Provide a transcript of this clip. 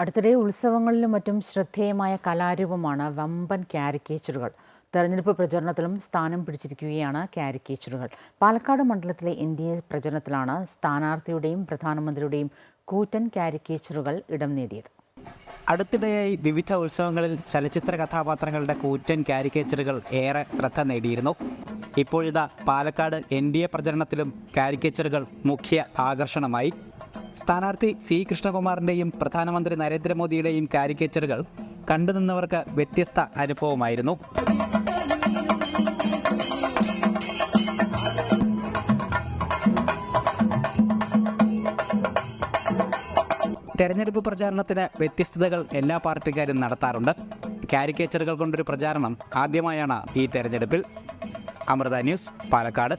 അടുത്തിടെ ഉത്സവങ്ങളിലും മറ്റും ശ്രദ്ധേയമായ കലാരൂപമാണ് വമ്പൻ കാരിക്കേച്ചറുകൾ. തെരഞ്ഞെടുപ്പ് പ്രചരണത്തിലും സ്ഥാനം പിടിച്ചിരിക്കുകയാണ് കാരിക്കേച്ചറുകൾ. പാലക്കാട് മണ്ഡലത്തിലെ എൻ ഡി എ പ്രചരണത്തിലാണ് സ്ഥാനാർത്ഥിയുടെയും പ്രധാനമന്ത്രിയുടെയും കൂറ്റൻ കാരിക്കേച്ചറുകൾ ഇടം നേടിയത്. അടുത്തിടെയായി വിവിധ ഉത്സവങ്ങളിൽ ചലച്ചിത്ര കഥാപാത്രങ്ങളുടെ കൂറ്റൻ കാരിക്കേച്ചറുകൾ ഏറെ ശ്രദ്ധ നേടിയിരുന്നു. ഇപ്പോഴിതാ പാലക്കാട് എൻ ഡി എ പ്രചരണത്തിലും കാരിക്കേച്ചറുകൾ മുഖ്യ ആകർഷണമായി. സ്ഥാനാർത്ഥി സി കൃഷ്ണകുമാറിന്റെയും പ്രധാനമന്ത്രി നരേന്ദ്രമോദിയുടെയും കാരിക്കേച്ചറുകൾ കണ്ടുനിന്നവർക്ക് വ്യത്യസ്ത അനുഭവമായിരുന്നു. തെരഞ്ഞെടുപ്പ് പ്രചാരണത്തിന് വ്യത്യസ്തതകൾ എല്ലാ പാർട്ടിക്കാരും നടത്താറുണ്ട്. കാരിക്കേച്ചറുകൾ കൊണ്ടൊരു പ്രചാരണം ആദ്യമായാണ് ഈ തെരഞ്ഞെടുപ്പിൽ. അമൃത ന്യൂസ് പാലക്കാട്.